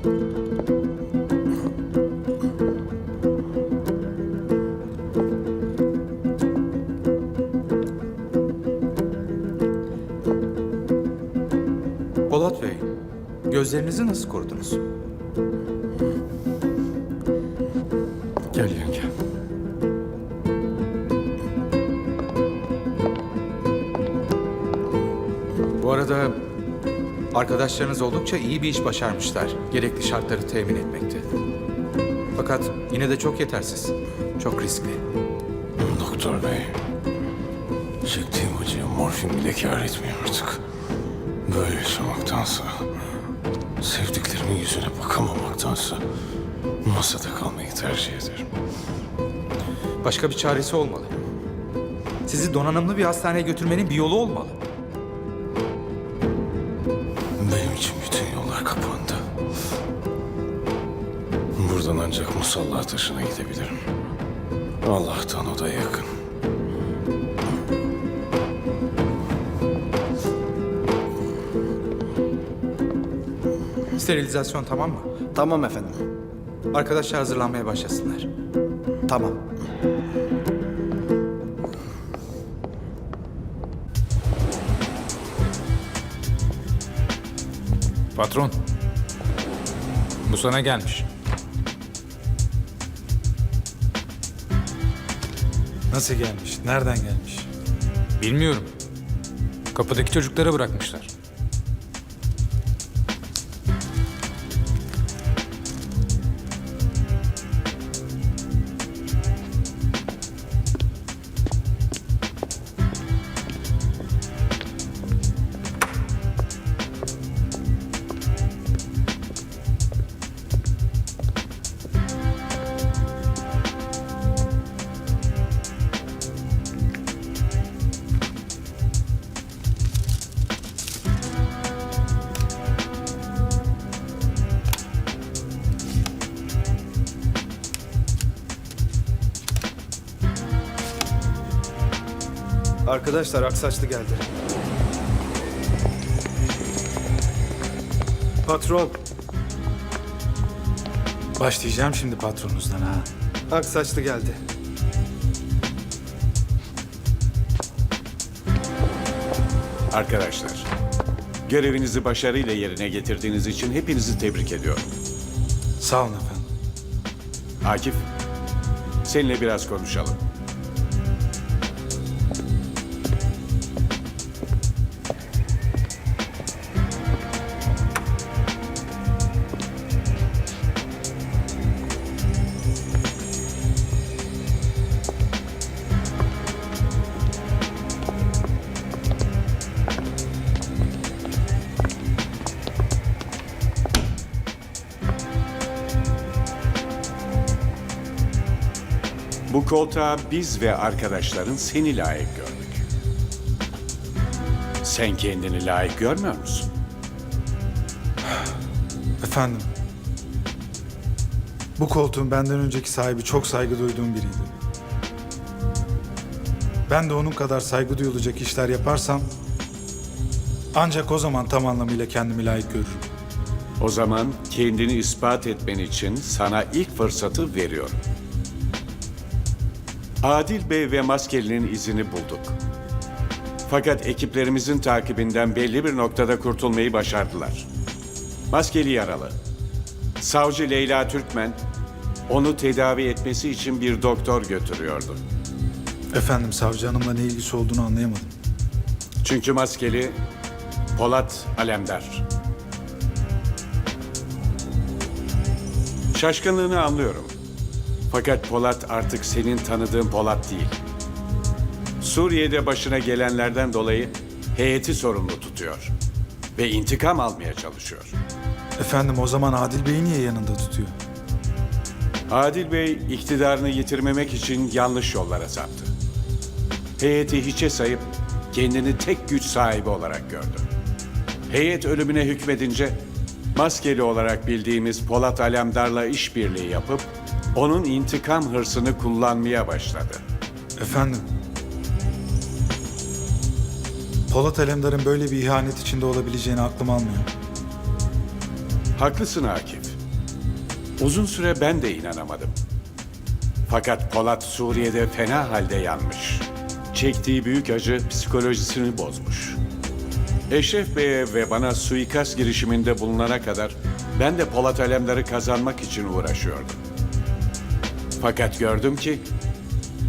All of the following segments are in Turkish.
Polat Bey, gözlerinizi nasıl korudunuz? Gel yenge. Bu arada arkadaşlarınız oldukça iyi bir iş başarmışlar. Gerekli şartları temin etmekte. Fakat yine de çok yetersiz. Çok riskli. Doktor bey. Çektiğim acıya morfin bile kâr etmiyor artık. Böyle yaşamaktansa, sevdiklerimin yüzüne bakamamaktansa masada kalmayı tercih ederim. Başka bir çaresi olmalı. Sizi donanımlı bir hastaneye götürmenin bir yolu olmalı. Benim için bütün yollar kapandı. Buradan ancak musalla taşına gidebilirim. Allah'tan o da yakın. Sterilizasyon tamam mı? Tamam efendim. Arkadaşlar hazırlanmaya başlasınlar. Tamam. Patron. Bu sana gelmiş. Nasıl gelmiş? Nereden gelmiş? Bilmiyorum. Kapıdaki çocuklara bırakmışlar. Arkadaşlar Aksaçlı geldi. Patron, Başlayacağım şimdi patronunuzdan ha. Aksaçlı geldi. Arkadaşlar, görevinizi başarıyla yerine getirdiğiniz için hepinizi tebrik ediyorum. Sağ olun efendim. Akif, seninle biraz konuşalım. Bu koltuğa biz ve arkadaşların seni layık gördük. Sen kendini layık görmüyor musun? Efendim. Bu koltuğun benden önceki sahibi çok saygı duyduğum biriydi. Ben de onun kadar saygı duyulacak işler yaparsam ancak o zaman tam anlamıyla kendimi layık görürüm. O zaman kendini ispat etmen için sana ilk fırsatı veriyorum. Adil Bey ve Maskeli'nin izini bulduk. Fakat ekiplerimizin takibinden belli bir noktada kurtulmayı başardılar. Maskeli yaralı. Savcı Leyla Türkmen onu tedavi etmesi için bir doktor götürüyordu. Efendim savcı hanımla ne ilgisi olduğunu anlayamadım. Çünkü Maskeli Polat Alemdar. Şaşkınlığını anlıyorum. Fakat Polat artık senin tanıdığın Polat değil. Suriye'de başına gelenlerden dolayı heyeti sorumlu tutuyor. Ve intikam almaya çalışıyor. Efendim o zaman Adil Bey'i niye yanında tutuyor? Adil Bey iktidarını yitirmemek için yanlış yollara saptı. Heyeti hiçe sayıp kendini tek güç sahibi olarak gördü. Heyet ölümüne hükmedince maskeli olarak bildiğimiz Polat Alemdar'la işbirliği yapıp onun intikam hırsını kullanmaya başladı. Efendim. Polat Alemdar'ın böyle bir ihanet içinde olabileceğini aklım almıyor. Haklısın Akif. Uzun süre ben de inanamadım. Fakat Polat Suriye'de fena halde yanmış. Çektiği büyük acı psikolojisini bozmuş. Eşref Bey'e ve bana suikast girişiminde bulunana kadar ben de Polat Alemdar'ı kazanmak için uğraşıyordum. Fakat gördüm ki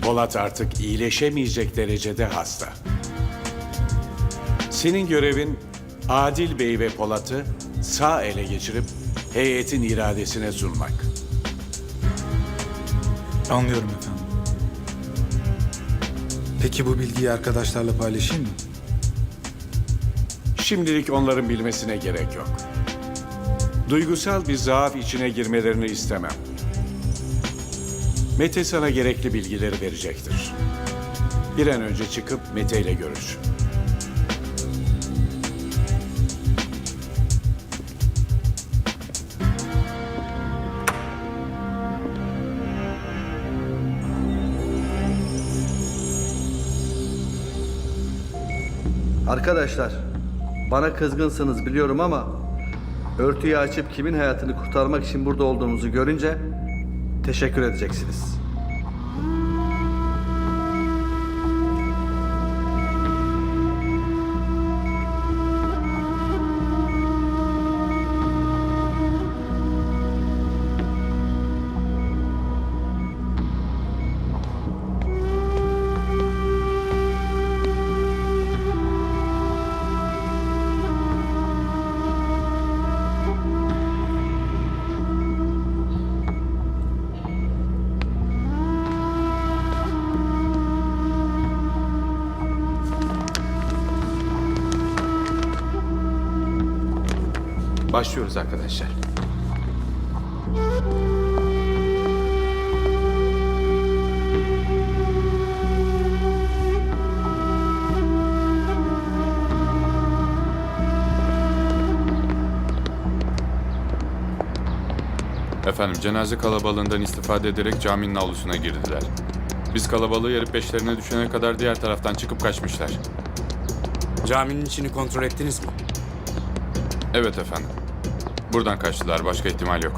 Polat artık iyileşemeyecek derecede hasta. Senin görevin Adil Bey ve Polat'ı sağ ele geçirip heyetin iradesine sunmak. Anlıyorum efendim. Peki bu bilgiyi arkadaşlarla paylaşayım mı? Şimdilik onların bilmesine gerek yok. Duygusal bir zaaf içine girmelerini istemem. Mete sana gerekli bilgileri verecektir. Bir an önce çıkıp Mete ile görüş. Arkadaşlar, bana kızgınsınız biliyorum ama örtüyü açıp kimin hayatını kurtarmak için burada olduğumuzu görünce teşekkür edeceksiniz. Başlıyoruz arkadaşlar. Efendim cenaze kalabalığından istifade ederek caminin avlusuna girdiler. Biz kalabalığı yarıp peşlerine düşene kadar diğer taraftan çıkıp kaçmışlar. Caminin içini kontrol ettiniz mi? Evet efendim. Buradan kaçtılar başka ihtimal yok.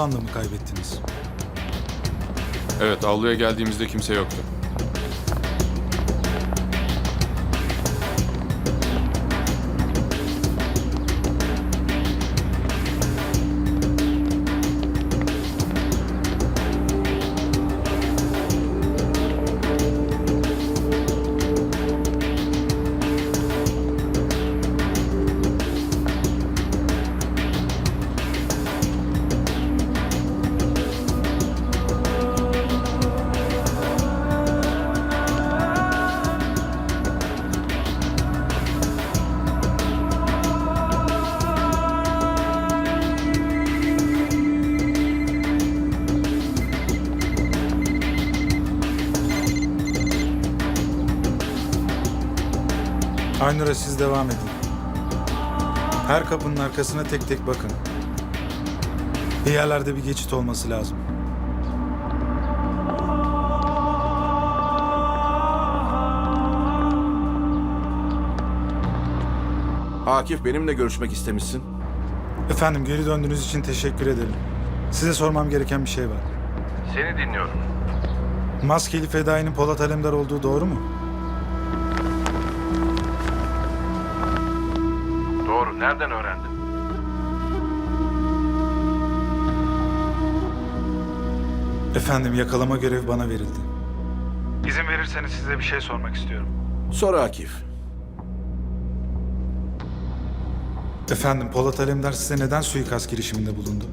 Bu alanda mı kaybettiniz? Evet avluya geldiğimizde kimse yoktu. Aynur'a siz devam edin. Her kapının arkasına tek tek bakın. Bir yerlerde bir geçit olması lazım. Akif benimle görüşmek istemişsin. Efendim geri döndüğünüz için teşekkür ederim. Size sormam gereken bir şey var. Seni dinliyorum. Maskeli fedainin Polat Alemdar olduğu doğru mu? Doğru. Nereden öğrendin? Efendim yakalama görevi bana verildi. İzin verirseniz size bir şey sormak istiyorum. Sor Akif. Efendim Polat Alemdar size neden suikast girişiminde bulundu?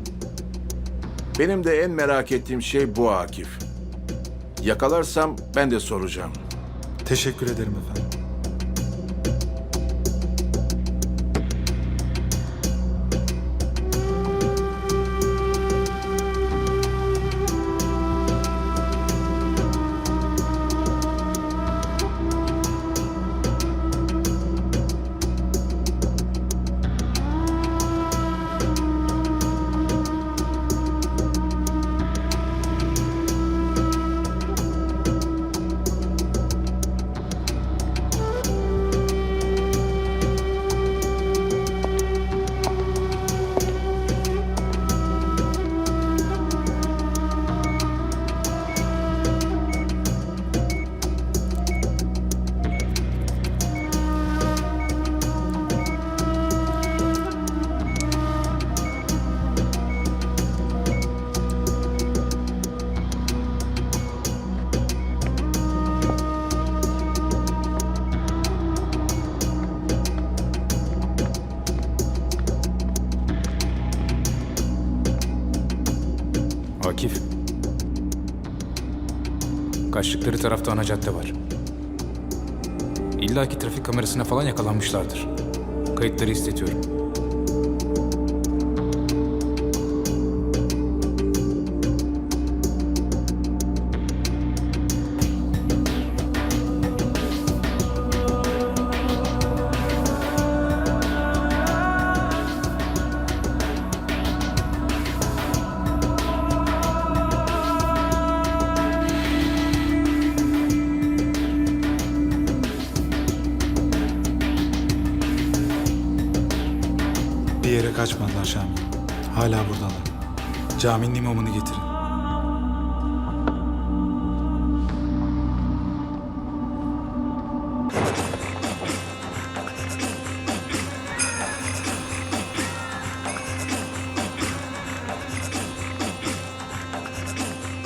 Benim de en merak ettiğim şey bu Akif. Yakalarsam ben de soracağım. Teşekkür ederim efendim. Akif. Kaçtıkları tarafta ana cadde var. İlla ki trafik kamerasına falan yakalanmışlardır. Kayıtları istetiyorum. Bir yere kaçmadılar Şamil. Hala buradalar. Caminin imamını getirin.